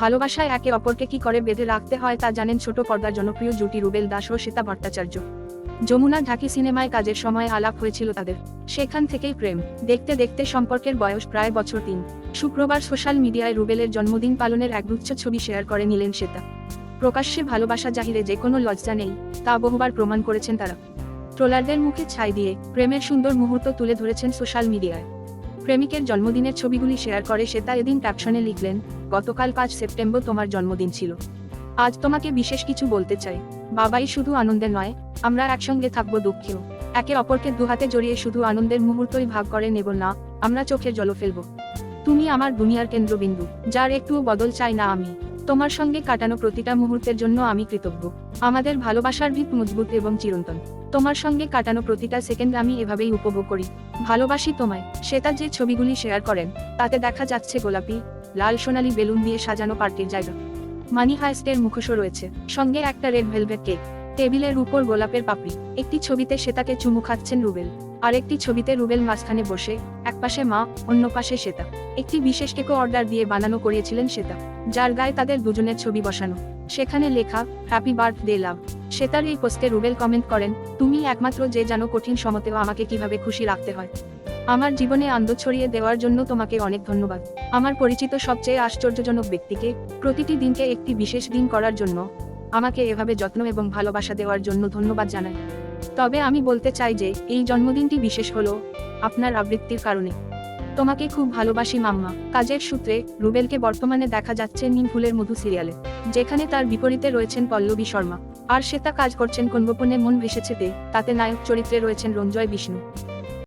ভালোবাসায় একে অপরকে কি করে বেঁধে রাখতে হয় তা জানেন ছোট পর্দার জনপ্রিয় জুটি রুবেল দাস ও শ্বেতা ভট্টাচার্য। যমুনা ঢাকি সিনেমায় কাজের সময় আলাপ হয়েছিল তাদের। সেখান থেকেই প্রেম। দেখতে দেখতে সম্পর্কের বয়স প্রায় বছর তিন। শুক্রবার সোশ্যাল মিডিয়ায় রুবেলের জন্মদিন পালনের একগুচ্ছ ছবি শেয়ার করে নিলেন শ্বেতা। প্রকাশ্যে ভালোবাসা জাহিরে যে কোনো লজ্জা নেই, তা বহুবার প্রমাণ করেছেন তারা। ট্রোলারদের মুখে ছাই দিয়ে প্রেমের সুন্দর মুহূর্ত তুলে ধরেছেন সোশ্যাল মিডিয়ায়। প্রেমিকের জন্মদিনের ছবিগুলি শেয়ার করে শ্বেতা এদিন ক্যাপশনে লিখলেন, গতকাল পাঁচ সেপ্টেম্বর তোমার জন্মদিন ছিল। আজ তোমাকে বিশেষ কিছু বলতে চাই। বাবাই শুধু আনন্দের নয়, আমরা একসঙ্গে থাকব দুঃখেও। একে অপরকে দুহাতে জড়িয়ে শুধু আনন্দের মুহূর্তই ভাগ করে নেব না, আমরা চোখের জল ফেলব। তুমি আমার দুনিয়ার কেন্দ্রবিন্দু, যার একটুও বদল চাই না আমি। তোমার সঙ্গে কাটানো প্রতিটা মুহূর্তের জন্য আমি কৃতজ্ঞ। আমাদের ভালোবাসার ভিত মজবুত এবং চিরন্তন। তোমার সঙ্গে কাটানো প্রতিটা সেকেন্ড আমি এভাবেই উপভোগ করি। ভালোবাসি তোমায়, শ্বেতা যে ছবিগুলি শেয়ার করেন, তাতে দেখা যাচ্ছে গোলাপি, লাল সোনালী বেলুন দিয়ে সাজানো পার্টির জায়গা। মানি হাইস্টের মুখোশও রয়েছে। সঙ্গে একটা রেড ভেলভেট কেক। টেবিলের উপর গোলাপের পাপড়ি। একটি ছবিতে শ্বেতাকে চুমু খাচ্ছেন রুবেল। আর একটি ছবিতে রুবেল মাঝখানে বসে, একপাশে মা, অন্য পাশে শ্বেতা। একটি বিশেষ কেকও অর্ডার দিয়ে বানানো করিয়েছিলেন শ্বেতা, যার গায়ে তাদের দুজনের ছবি বসানো। সেখানে লেখা হ্যাপি বার্থডে লাভ শ্বেতার এই পোস্টে রুবেল কমেন্ট করেন, তুমি একমাত্র যে জানো কঠিন সমতেও আমাকে কীভাবে খুশি রাখতে হয়। আমার জীবনে আনন্দ ছড়িয়ে দেওয়ার জন্য তোমাকে অনেক ধন্যবাদ। আমার পরিচিত সবচেয়ে আশ্চর্যজনক ব্যক্তিকে প্রতিটি দিনকে একটি বিশেষ দিন করার জন্য আমাকে এভাবে যত্ন এবং ভালোবাসা দেওয়ার জন্য ধন্যবাদ জানাই। তবে আমি বলতে চাই যে, এই জন্মদিনটি বিশেষ হলো আপনার আবৃত্তির কারণে। তোমাকে খুব ভালোবাসি মাম্মা। কাজের সূত্রে, রুবেলকে বর্তমানে দেখা যাচ্ছে নিম ফুলের মধু সিরিয়ালে, যেখানে তার বিপরীতে রয়েছেন পল্লবী শর্মা। আর সে তা কাজ করছেন কোন মন ভেসেছে তাতে নায়ক চরিত্রে রয়েছেন রঞ্জয় বিষ্ণু।